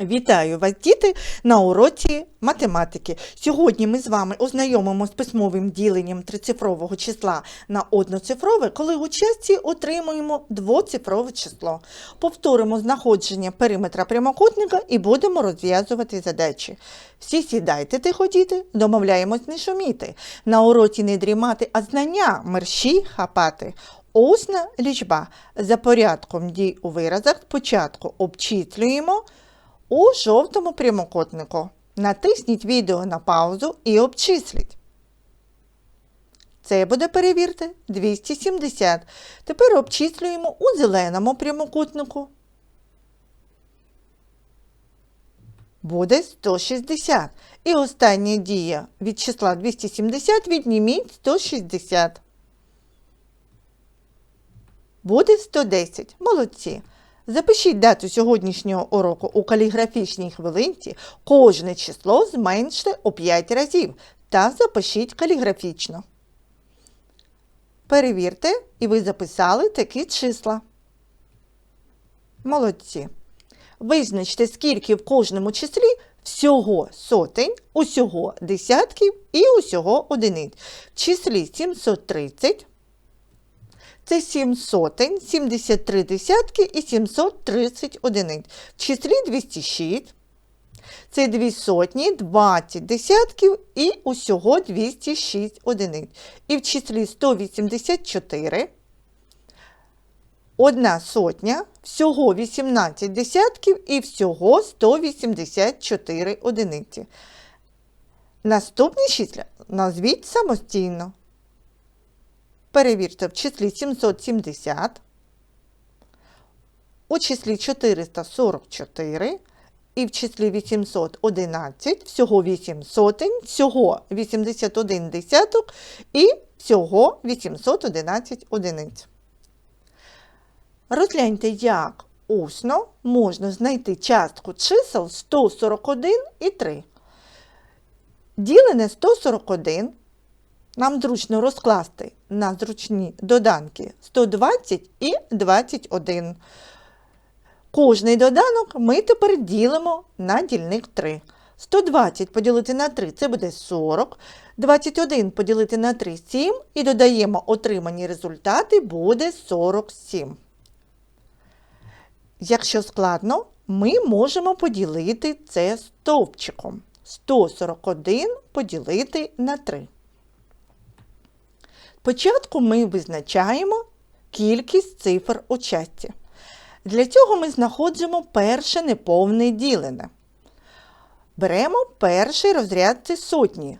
Вітаю вас, діти, на уроці математики. Сьогодні ми з вами ознайомимо з письмовим діленням трицифрового числа на одноцифрове, коли у частці отримуємо двоцифрове число. Повторимо знаходження периметра прямокутника і будемо розв'язувати задачі. Всі сідайте, тихо діти, домовляємось не шуміти. На уроці не дрімати, а знання мерщі хапати. Усна лічба. За порядком дій у виразах спочатку обчислюємо у жовтому прямокутнику. Натисніть відео на паузу і обчисліть. Це буде, перевірте, 270. Тепер обчислюємо у зеленому прямокутнику. Буде 160. І остання дія від числа 270 відніміть 160. Буде 110. Молодці. Запишіть дату сьогоднішнього уроку у каліграфічній хвилинці. Кожне число зменште у 5 разів та запишіть каліграфічно. Перевірте, і ви записали такі числа. Молодці. Визначте, скільки в кожному числі всього сотень, усього десятків і усього одиниць. В числі 730 це 7 сотень, 73 десятки і 730 одиниць. В числі 206. Це 2 сотні, 20 десятків і усього 206 одиниць. І в числі 184. Одна сотня, всього 18 десятків і всього 184 одиниці. Наступні числа назвіть самостійно. Перевірте в числі 770, у числі 444 і в числі 811, всього 8 сотень, всього 81 десяток і всього 811 одиниць. Розгляньте, як усно можна знайти частку чисел 141 і 3. Ділене 141 нам зручно розкласти на зручні доданки 120 і 21. Кожний доданок ми тепер ділимо на дільник 3. 120 поділити на 3 це буде 40. 21 поділити на 3 7 і додаємо отримані результати буде 47. Якщо складно, ми можемо поділити це стовпчиком. 141 поділити на 3. Спочатку ми визначаємо кількість цифр у часті. Для цього ми знаходимо перше неповне ділене. Беремо перший розряд це сотні.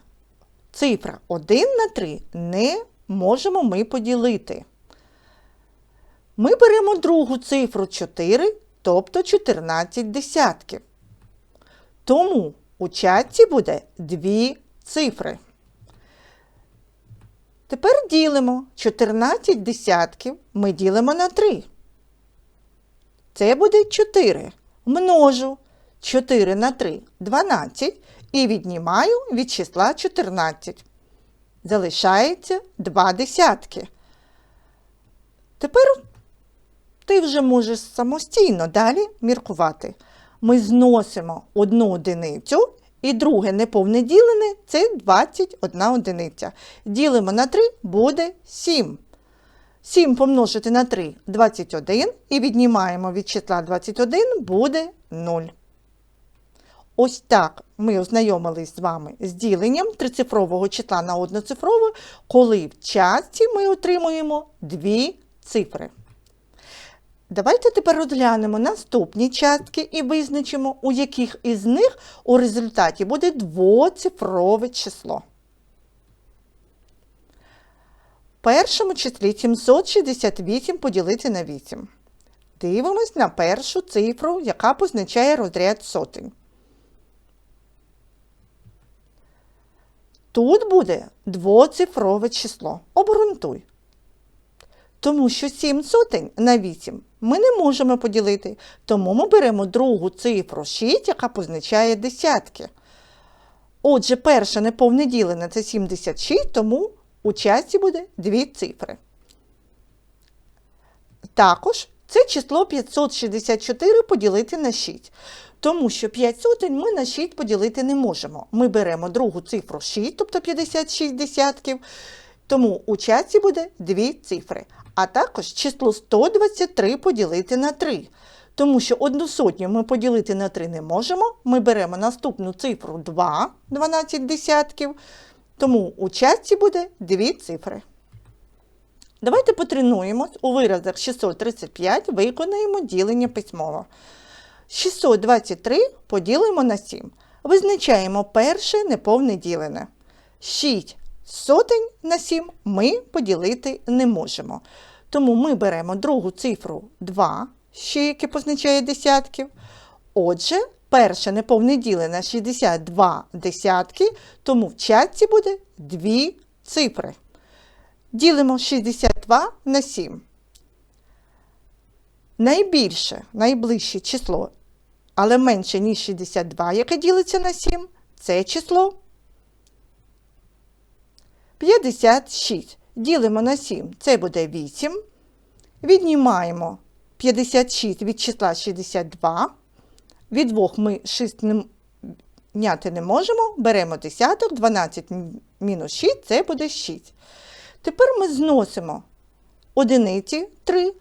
Цифра 1 на 3 не можемо ми поділити. Ми беремо другу цифру 4, тобто 14 десятків. Тому у часті буде дві цифри. Тепер ділимо 14 десятків ми ділимо на 3. Це буде 4. Множу 4 на 3 12 і віднімаю від числа 14. Залишається 2 десятки. Тепер ти вже можеш самостійно далі міркувати. Ми зносимо одну одиницю і друге неповне ділене це 21 одиниця. Ділимо на 3 буде 7. 7 помножити на 3 21 і віднімаємо від числа 21 буде 0. Ось так ми ознайомились з вами з діленням трицифрового числа на одноцифрове, коли в часті ми отримуємо дві цифри. Давайте тепер розглянемо наступні частки і визначимо, у яких із них у результаті буде двоцифрове число. В першому числі 768 поділити на 8. Дивимось на першу цифру, яка позначає розряд сотень. Тут буде двоцифрове число. Обґрунтуй. Тому що 7 сотень на 8 ми не можемо поділити, тому ми беремо другу цифру 6, яка позначає десятки. Отже, перше неповне ділене це 76, тому у часті буде дві цифри. Також Це число 564 поділити на 6. Тому що 5 сотень ми на 6 поділити не можемо. Ми беремо другу цифру 6, тобто 56 десятків. Тому у часі буде дві цифри. А також число 123 поділити на 3. Тому що одну сотню ми поділити на 3 не можемо. Ми беремо наступну цифру 2, 12 десятків. Тому у часті буде дві цифри. Давайте потренуємось у виразах 635, виконаємо ділення письмово. 623 поділимо на 7. Визначаємо перше неповне ділене. 6 сотень на 7 ми поділити не можемо. Тому ми беремо другу цифру 2, ще яке позначає десятків. Отже, перше неповне ділене 62 десятки, тому в чатці буде дві цифри. Ділимо 62 на 7. Найбільше, найближче число, але менше, ніж 62, яке ділиться на 7, це число 56. Ділимо на 7, це буде 8. Віднімаємо 56 від числа 62. Від 2 ми 6 не, няти не можемо. Беремо десяток, 12 мінус 6 це буде 6. Тепер ми зносимо одиниці 3.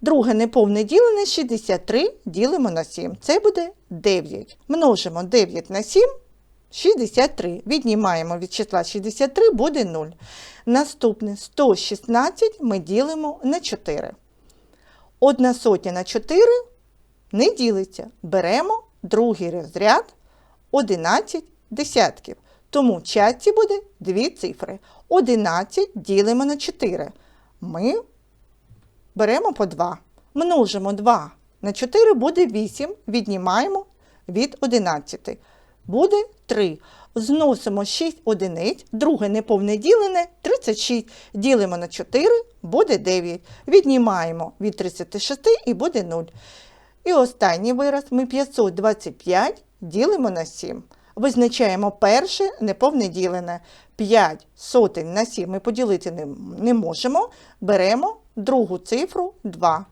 Друге неповне ділене 63 ділимо на 7. Це буде 9. Множимо 9 на 7 63. Віднімаємо від числа 63 буде 0. Наступне 116 ми ділимо на 4. Одна сотня на 4 не ділиться. Беремо другий розряд 11 десятків. Тому в чаті буде дві цифри. 11 ділимо на 4. Ми беремо по 2. Множимо 2 на 4 буде 8. Віднімаємо від 11. Буде 3. Зносимо 6 одиниць, друге неповне ділене 36. Ділимо на 4, буде 9. Віднімаємо від 36 і буде 0. І останній вираз ми 525 ділимо на 7. Визначаємо перше неповне ділене. 5 сотень на 7 ми поділити не, можемо. Беремо другу цифру 2.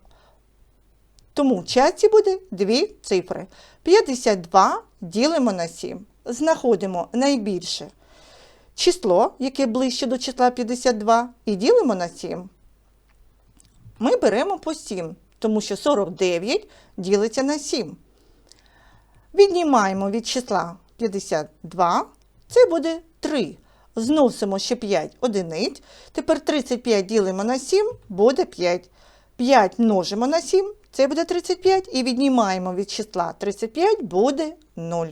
Тому в часі буде дві цифри. 52 ділимо на 7. Знаходимо найбільше число, яке ближче до числа 52, і ділимо на 7. Ми беремо по 7, тому що 49 ділиться на 7. Віднімаємо від числа 52, це буде 3. Зносимо ще 5 одиниць. Тепер 35 ділимо на 7, буде 5. 5 множимо на 7, це буде 35. І віднімаємо від числа 35, буде 0.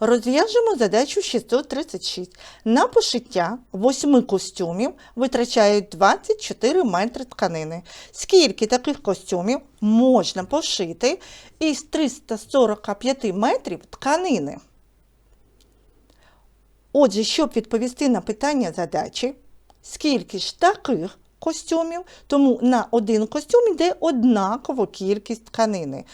Розв'яжемо задачу 636. На пошиття 8 костюмів витрачають 24 метри тканини. Скільки таких костюмів можна пошити із 345 метрів тканини? Отже, щоб відповісти на питання задачі, скільки ж таких костюмів, тому на один костюм йде однакова кількість тканини.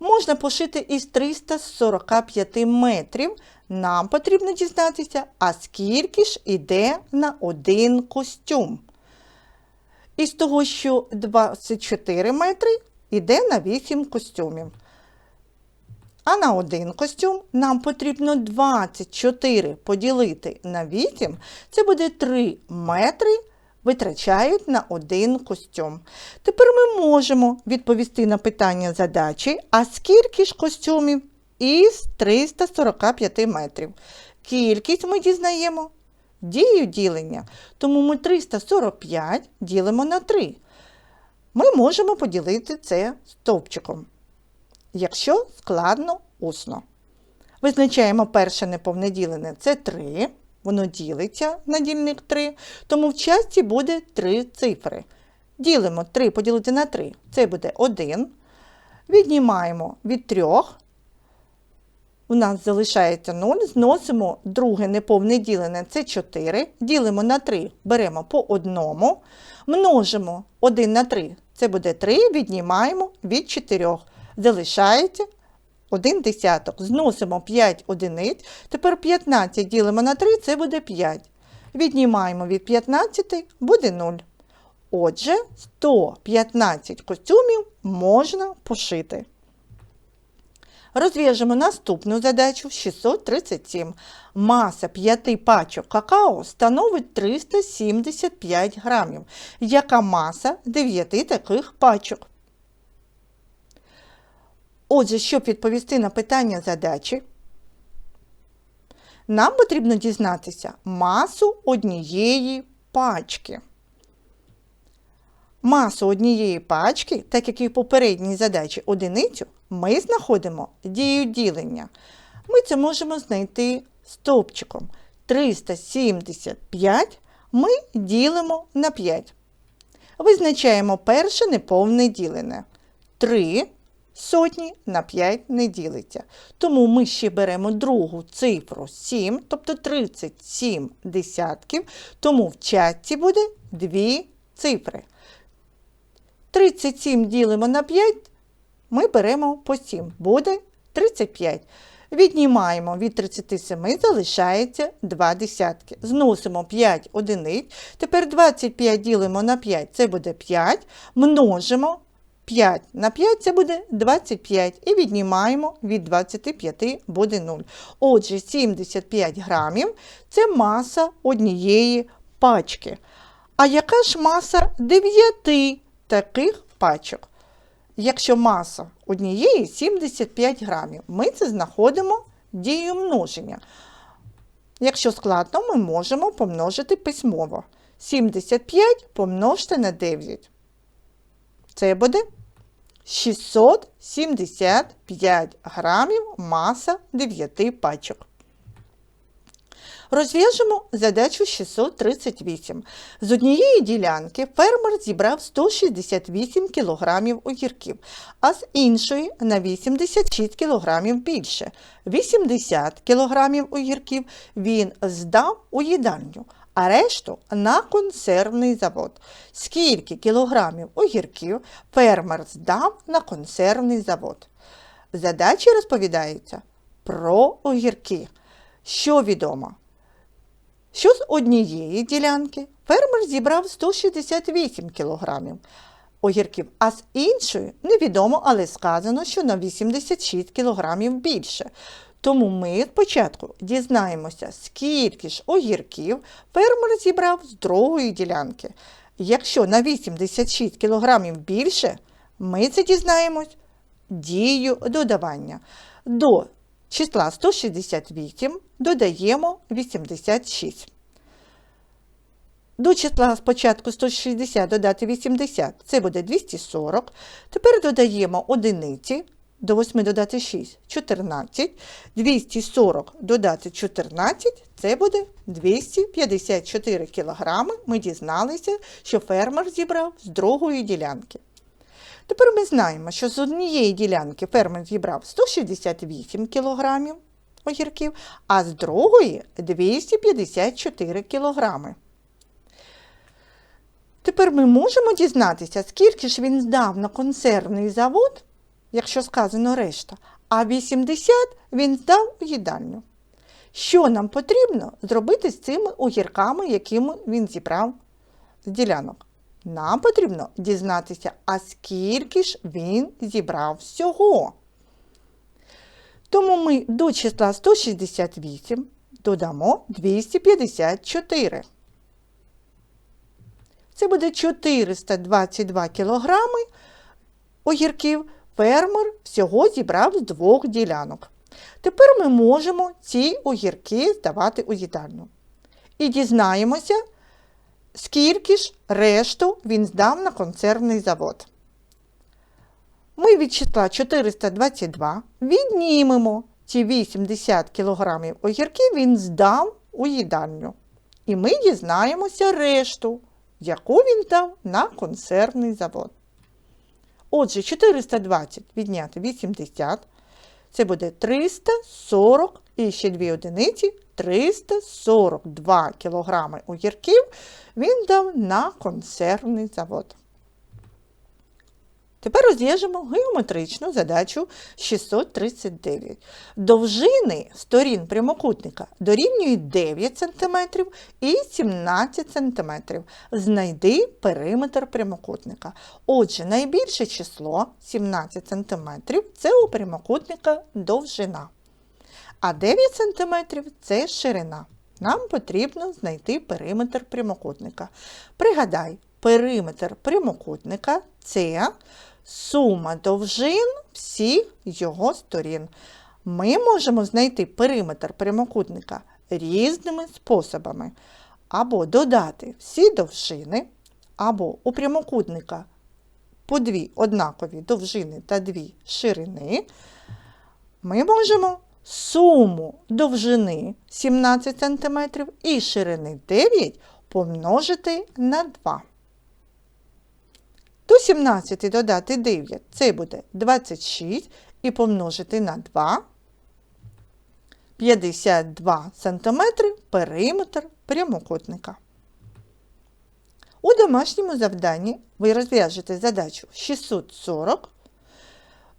Можна пошити із 345 метрів. Нам потрібно дізнатися, а скільки ж іде на один костюм. Із того, що 24 метри йде на 8 костюмів. А на один костюм нам потрібно 24 поділити на 8. Це буде 3 метри витрачають на один костюм. Тепер ми можемо відповісти на питання задачі, а скільки ж костюмів із 345 метрів. Кількість ми дізнаємо дію ділення. Тому ми 345 ділимо на 3. Ми можемо поділити це стовпчиком, якщо складно усно. Визначаємо перше неповне ділене це 3. Воно ділиться на дільник 3, тому в часті буде 3 цифри. Ділимо 3 поділити на 3, це буде 1. Віднімаємо від 3, у нас залишається 0, зносимо друге неповне ділене це 4. Ділимо на 3, беремо по одному, множимо 1 на 3, це буде 3, віднімаємо від 4. Залишається 1 десяток. Зносимо 5 одиниць. Тепер 15 ділимо на 3, це буде 5. Віднімаємо від 15, буде 0. Отже, 115 костюмів можна пошити. Розв'яжемо наступну задачу 637. Маса 5 пачок какао становить 375 грамів. Яка маса 9 таких пачок? Отже, щоб відповісти на питання задачі, нам потрібно дізнатися масу однієї пачки. Масу однієї пачки, так як і в попередній задачі одиницю, ми знаходимо дію ділення. Ми це можемо знайти стовпчиком. 375 ми ділимо на 5. Визначаємо перше неповне ділене. 3 сотні на 5 не ділиться. Тому ми ще беремо другу цифру 7, тобто 37 десятків, тому в частці буде 2 цифри. 37 ділимо на 5, ми беремо по 7, буде 35. Віднімаємо від 37, залишається 2 десятки. Зносимо 5 одиниць. Тепер 25 ділимо на 5, це буде 5. Множимо 5 на 5 це буде 25. І віднімаємо від 25 буде 0. Отже, 75 грамів це маса однієї пачки. А яка ж маса 9 таких пачок? Якщо маса однієї 75 грамів, ми це знаходимо дією множення. Якщо складно, ми можемо помножити письмово. 75 помножте на 9. Це буде 675 грамів маса 9 пачок. Розв'яжемо задачу 638. З однієї ділянки фермер зібрав 168 кг огірків, а з іншої на 86 кг більше. 80 кг огірків він здав у їдальню, а решту на консервний завод. Скільки кілограмів огірків фермер здав на консервний завод? В задачі розповідається про огірки. Що відомо? що з однієї ділянки фермер зібрав 168 кілограмів огірків, а з іншої невідомо, але сказано, що на 86 кілограмів більше. Тому ми спочатку дізнаємося, скільки ж огірків фермер зібрав з другої ділянки. Якщо на 86 кілограмів більше, ми це дізнаємось дією додавання. До числа 168 додаємо 86. До числа спочатку 160 додати 80, це буде 240. Тепер додаємо одиниці, до 8 додати 6 14. 240 додати 14, це буде 254 кг. Ми дізналися, що фермер зібрав з другої ділянки. Тепер ми знаємо, що з однієї ділянки фермер зібрав 168 кг огірків, а з другої 254 кг. Тепер ми можемо дізнатися, скільки ж він здав на консервний завод, якщо сказано решта, а 80 він здав у їдальню. Що нам потрібно зробити з цими огірками, якими він зібрав з ділянок? Нам потрібно дізнатися, а скільки ж він зібрав всього. Тому ми до числа 168 додамо 254. Це буде 422 кілограми огірків. Фермер всього зібрав з двох ділянок. Тепер ми можемо ці огірки здавати у їдальню. І дізнаємося, скільки ж решту він здав на консервний завод. Ми від числа 422 віднімемо ці 80 кг огірків він здав у їдальню. І ми дізнаємося решту, яку він здав на консервний завод. Отже, 420 відняти 80, це буде 340 і ще дві одиниці 342 кілограми огірків він дав на консервний завод. Тепер розв'яжемо геометричну задачу 639. Довжини сторін прямокутника дорівнюють 9 см і 17 см. Знайди периметр прямокутника. Отже, найбільше число 17 см це у прямокутника довжина. А 9 см це ширина. Нам потрібно знайти периметр прямокутника. Пригадай, периметр прямокутника це сума довжин всіх його сторін. Ми можемо знайти периметр прямокутника різними способами. Або додати всі довжини, або у прямокутника по дві однакові довжини та дві ширини. Ми можемо суму довжини 17 см і ширини 9 помножити на 2. До 17 додати 9 це буде 26 і помножити на 2 52 см периметр прямокутника. У домашньому завданні ви розв'яжете задачу 640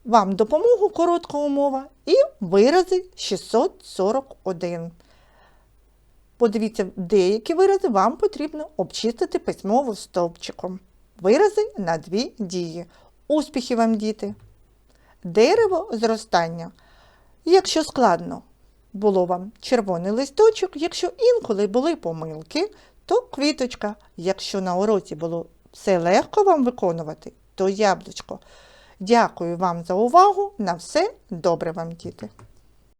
вам допомогу коротка умова і вирази 641. Подивіться, деякі вирази вам потрібно обчистити письмово стовпчиком. Вирази на дві дії. Успіхів вам, діти! Дерево зростання. Якщо складно було вам червоний листочок, якщо інколи були помилки, то квіточка. Якщо на уроці було все легко вам виконувати, то яблучко. Дякую вам за увагу. На все добре вам, діти!